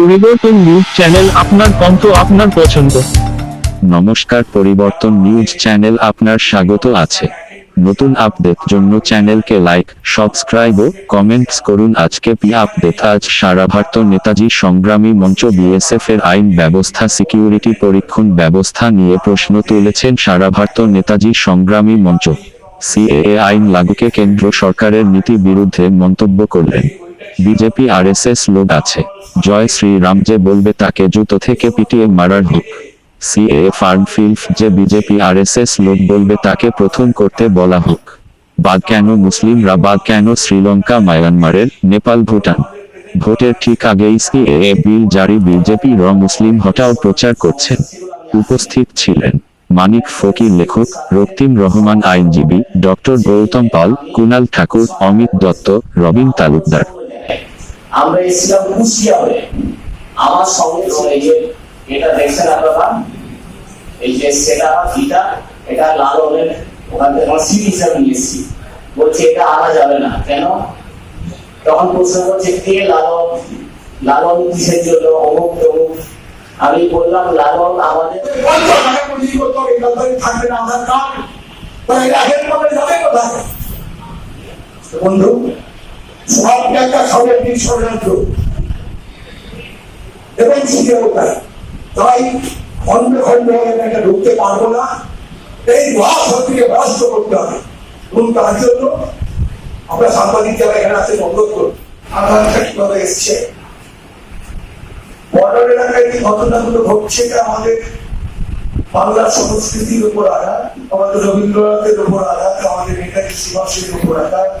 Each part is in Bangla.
পরিবর্তন নিউজ চ্যানেল আপনার কণ্ঠ আপনার পছন্দ। নমস্কার, পরিবর্তন নিউজ চ্যানেল আপনার স্বাগত আছে। নতুন আপডেট জন্য চ্যানেলকে লাইক, সাবস্ক্রাইব ও কমেন্টস করুন। আজকে পি আপডেট? আজ সারা ভারত নেতাজি সংগ্রামী মঞ্চ বিএসএফ এর আইন ব্যবস্থা, সিকিউরিটি পরীক্ষণ ব্যবস্থা নিয়ে প্রশ্ন তুলেছেন সারা ভারত নেতাজি সংগ্রামী মঞ্চ। সিএএ আইন লাগুকে কেন্দ্র সরকারের নীতি বিরুদ্ধে মন্তব্য করলেন। বিজেপি আর আরএসএস লোক আছে। জয় শ্রীরাম যে বলবে তাকে জুতো থেকে পিটিয়ে মারার হোক। সিএ ফার্ম যে বিজেপি আরএসএস লোক বলবে তাকে প্রথম করতে বলা হোক। বাদ কেন মুসলিমরা, বাদ কেন শ্রীলঙ্কা, মায়ানমারের নেপাল, ভুটান? ভোটের ঠিক আগেই সিএএ বিল জারি, বিজেপি র মুসলিম হটাও প্রচার করছেন উপস্থিত ছিলেন মানিক ফকির লেখক, রক্তিম রহমান আইনজীবী, ডক্টর গৌতম পাল, কুনাল ঠাকুর, অমিত দত্ত, রবিন তালুকদার। আমরা এসেছিলাম কুষ্টিয়া হয়ে। আমার সঙ্গে এই যে, এটা দেখছেন আপনারা? এই যে সেটা ফিটা এটা লাল রঙের, ওখান থেকে আমার সিট হিসাবে নিয়ে এসেছি। বলছে, এটা আনা যাবে না। কেন? তখন প্রশ্ন করছে, কে লালন লালন কিসের জন্য? অমুক, তমুক। আমি বললাম লালন আমাদের বন্ধু সব সবের দিন ষড়যন্ত্র। এবং শিক্ষকতা তাই। খন্ড খন্ড একটা ঢুকতে পারব না। এই মহাশক্তিকে পরাস্ত করতে হবে। এবং তার জন্য আমরা সাংবাদিক যারা এখানে আছে, অনুরোধ করব। আধারটা কীভাবে এসছে? বর্ডার এলাকায় যে ঘটনাগুলো ঘটছে এটা আমাদের বাংলার সংস্কৃতির উপর আঘাত আমাদের রবীন্দ্রনাথের উপর আঘাত আমাদের নেতাজি সুভাষের উপর আঘাত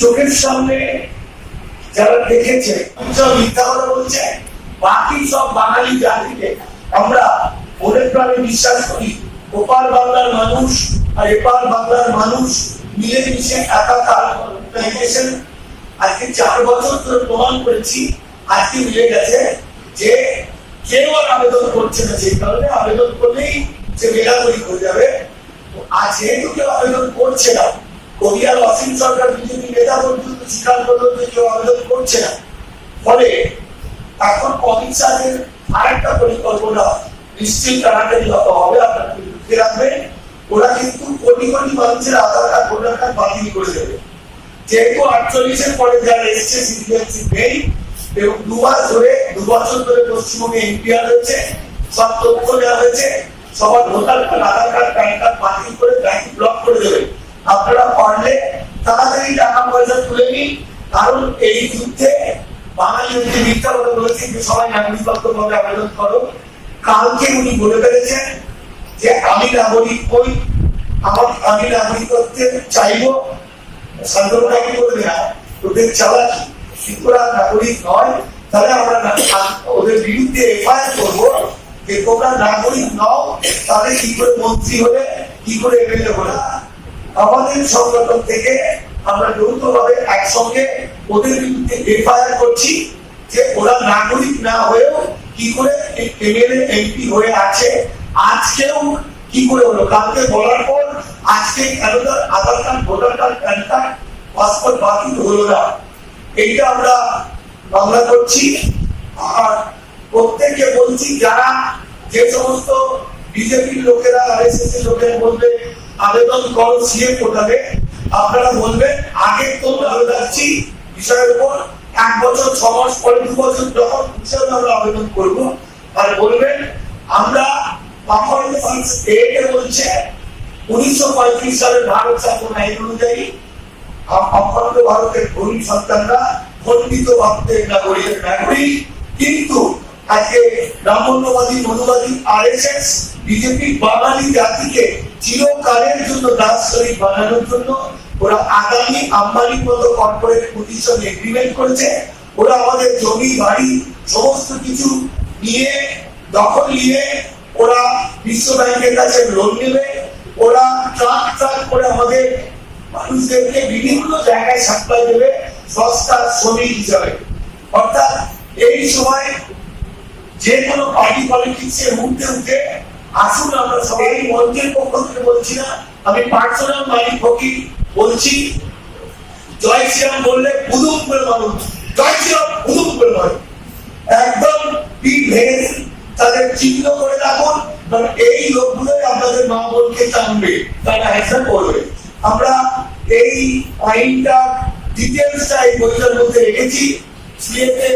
চোখের সামনে যারা দেখেছে বাকি সব বাঙালি জাতিকে আমরা মনে প্রাণে বিশ্বাস করি, ওপার বাংলার মানুষ আর এপার বাংলার মানুষ মিলে মিশে একাকার organization আজকে চার বছর ধরে প্রমাণ করেছি, আজকে মিলে গেছে যে কেউ আর আবেদন করছে না সেই কারণে আবেদন করলেই যে মেলাগরি হয়ে যাবে। আর যেহেতু কেউ আবেদন করছে না কোরিয়ার অসীম সরকার বিজেপি নেতা পর্যন্ত স্বীকার করল যে কেউ আবেদন করছে না। ফলে এখন অমিত শাহের আরেকটা পরিকল্পনা নিশ্চয়ই টানাটানি হবে, আপনার লিখে রাখবেন, ওরা কিন্তু কোটি কোটি মানুষের আধার কার্ড, ভোটার কার্ড বাতিল করে দেবে। যেহেতু আটচল্লিশের পরে যারা এসছে সিটিজেনশিপ নেই, এবং দু মাস ধরে দু বছর ধরে পশ্চিমবঙ্গে এনপিআর হয়েছে সব তথ্য দেওয়া হয়েছে সবার voter card, Aadhaar card, PAN card বাতিল করে ব্যাংক ব্লক করে দেবে। আপনারা পারলে তাড়াতাড়ি টাকা পয়সা তুলে নিন। কারণ এই যুদ্ধে বাঙালি যদি মিথ্যা কথা বলেছেন যে সবাই নাগরিকত্ব ভাবে আবেদন করো, কালকে উনি বলে ফেলেছেন যে আমি নাগরিক হই, আমার আমি নাগরিকত্বে চাইব। সান্ত্বনা কি করবে না ওদের চালাকি ত্রিপুরা নাগরিক নয়, তাহলে আমরা ওদের বিরুদ্ধে এফআইআর করব। যে তোমরা নাগরিক নও, তাহলে কি করে মন্ত্রী হলে, কি করে এমএলএ হলে? আমাদের সংগঠন থেকে আমরা যৌথভাবে একসঙ্গে ওদের বিরুদ্ধে এফআইআর করছি যে ওরা নাগরিক না হয়েও কি করে এমএলএ, এমপি হয়ে আছে। আজকেও কি করে হলো? কালকে বলার পর আজকে কেন তার Aadhaar card, voter card, PAN card, passport বাতিল হলো না? এইটা আমরা মামলা করছি। আর প্রত্যেককে বলছি, যারা যে সমস্ত বিজেপির লোকেরা আরএসএস এর লোকের বলবে, আবেদন করো সিএ পোর্টালে আপনারা বলবেন, আগে তো ভালো যাচ্ছি, বিষয়ের উপর এক বছর, ছ মাস পরে দু বছর যখন হিসাবে আমরা আবেদন করব, আর বলবেন, আমরা বলছে, উনিশশো পঁয়ত্রিশ সালের ভারত স্থাপন আইন অনুযায়ী অখণ্ড ভারতের গরিব সন্তানরা, খণ্ডিত ভারতের নাগরিকের নাগরিক, কিন্তু আজকে ব্রাহ্মণ্যবাদী, মনুবাদী আরএসএস বিজেপি বাঙালি জাতিকে চিরকালের জন্য দাস শরীফ বানানোর জন্য ওরা আগামী আম্বানির মতো কর্পোরেট পজিশন এগ্রিমেন্ট করেছে। ওরা আমাদের জমি, বাড়ি, সমস্ত কিছু নিয়ে, দখল নিয়ে ওরা বিশ্ব ব্যাংকের কাছে লোন নেবে। ওরা ট্রাক ট্রাক করে আমাদের মানুষদেরকে বিভিন্ন জায়গায় সাপ্লাই দেবে সস্তা শ্রমিক হিসাবে। অর্থাৎ এই সময় যে কোনো পার্টি পলিটিক্স এর উঠতে উঠে আসুন আমরা সবাই। মঞ্চের পক্ষ থেকে বলছি না, আমি পার্সোনাল মালিক ফকির বলছি, জয় শ্রীরাম বললে বুদুম করে মানুষ, জয় শ্রীরাম বুদুম করে মানুষ। একদম পিঠ ভেঙে তাদের চিহ্ন করে রাখুন, কারণ এই লোকগুলোই আপনাদের মা বোনকে টানবে, তারা হ্যান্সার করবে। আমরা এই আইনটা ডিটেলসটা এই বইটার মধ্যে রেখেছি সিএতে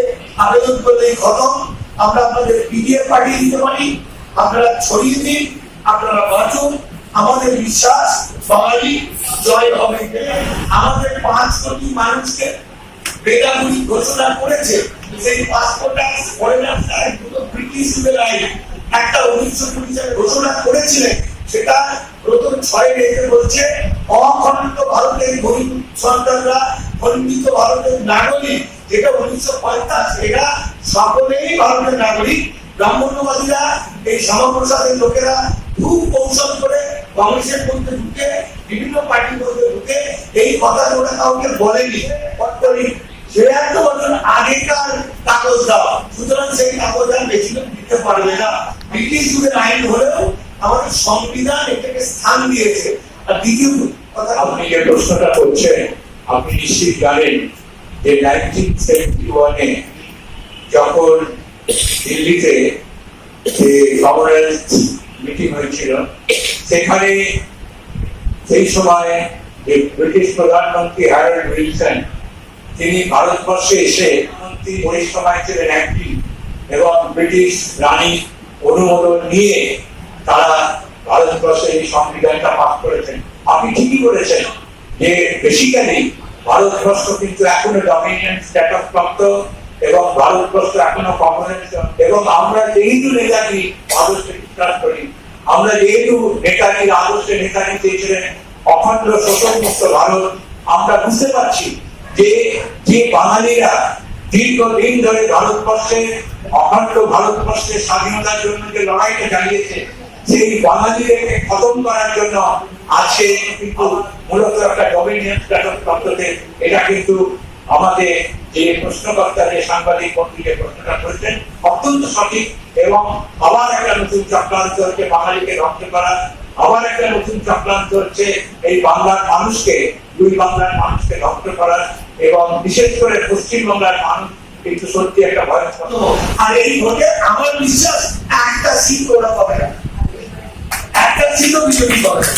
আবেদন করলেই খতম। আমরা আপনাদের পিডিএফ পাঠিয়ে দিতে পারি। আপনারা ছড়িয়ে দিন, আপনারা বাঁচুন। আমাদের বিশ্বাস, বাঙালি, জয় হবে। আমাদের পাঁচ কোটি মানুষকে বেদাগুলি ঘোষণা করেছে সেই পাসপোর্টটা ফরেনার্স দুটো ব্রিটিশ আইন একটা উনিশশো কুড়ি সালে ঘোষণা করেছিলেন। সেটা প্রথম ছয় রেখে বলছে অখণ্ডিত ভারতের গরিব সন্তানরা, খণ্ডিত ভারতের নাগরিক যেটা উনিশশো পঞ্চাশ এরা সকলেই ভারতের নাগরিক। ব্রাহ্মণ্যবাদীরা, এই শ্যামাপ্রসাদের লোকেরা খুব কৌশল করে কংগ্রেসের মধ্যে ঢুকে, বিভিন্ন পার্টির মধ্যে ঢুকে এই কথা ওরা কাউকে বলেনি। এত বছর আগেকার কাগজ দেওয়া সুতরাং সেই কাগজ আর বেশি দিতে পারবে না। ব্রিটিশ যুগের আইন হলেও আমাদের সংবিধান এটাকে স্থান দিয়েছে। আর দ্বিতীয় কথা আপনি যে প্রশ্নটা করছেন, আপনি নিশ্চিত জানেন যে নাইনটিন সেভেন্টি ওয়ানে যখন দিল্লিতে যে কমনওয়েলথ মিটিং হয়েছিল, সেখানে সেই সময় যে ব্রিটিশ প্রধানমন্ত্রী হ্যারল্ড উইলসন, তিনি ভারতবর্ষে এসে মন্ত্রী ওই সময় ছিলেন অ্যাক্টিভ এবং ব্রিটিশ রানী অনুমোদন নিয়ে তারা ভারতবর্ষে এই সংবিধানটা পাস করেছেন। আপনি ঠিকই বলেছেন যে বেসিক্যালি ভারতবর্ষ কিন্তু এখনও ডমিনিয়ন স্ট্যাটাস প্রাপ্ত এবং ভারতবর্ষ এখনও এবং আমরা যেহেতু বিশ্বাস করি। আমরা যেহেতু আদর্শে চেয়েছিলেন অখণ্ড ভারত, আমরা বুঝতে পারছি যে যে বাঙালিরা দীর্ঘদিন ধরে ভারতবর্ষে, অখণ্ড ভারতবর্ষের স্বাধীনতার জন্য যে লড়াইটা সেই বাঙালিদেরকে খতম করার জন্য আছে, কিন্তু মূলত একটা ডমিনিয়ন স্ট্যাটাস এটা কিন্তু আমাদের যে প্রশ্নকর্তা, যে সাংবাদিক মন্ত্রী প্রশ্নটা করেছেন, অত্যন্ত সঠিক এবং আবার একটা নতুন চক্রান্ত হচ্ছে বাঙালিকে ধ্বংস করা। আবার একটা নতুন চক্রান্ত হচ্ছে এই বাংলার মানুষকে, দুই বাংলার মানুষকে ধ্বংস করা এবং বিশেষ করে পশ্চিমবাংলার মানুষ কিন্তু সত্যি একটা ভয়ঙ্কর। আর এই ভোটে আমার বিশ্বাস একটা সিট ওরা পাবে না। একটা সিটও বিজেপি পাবে না।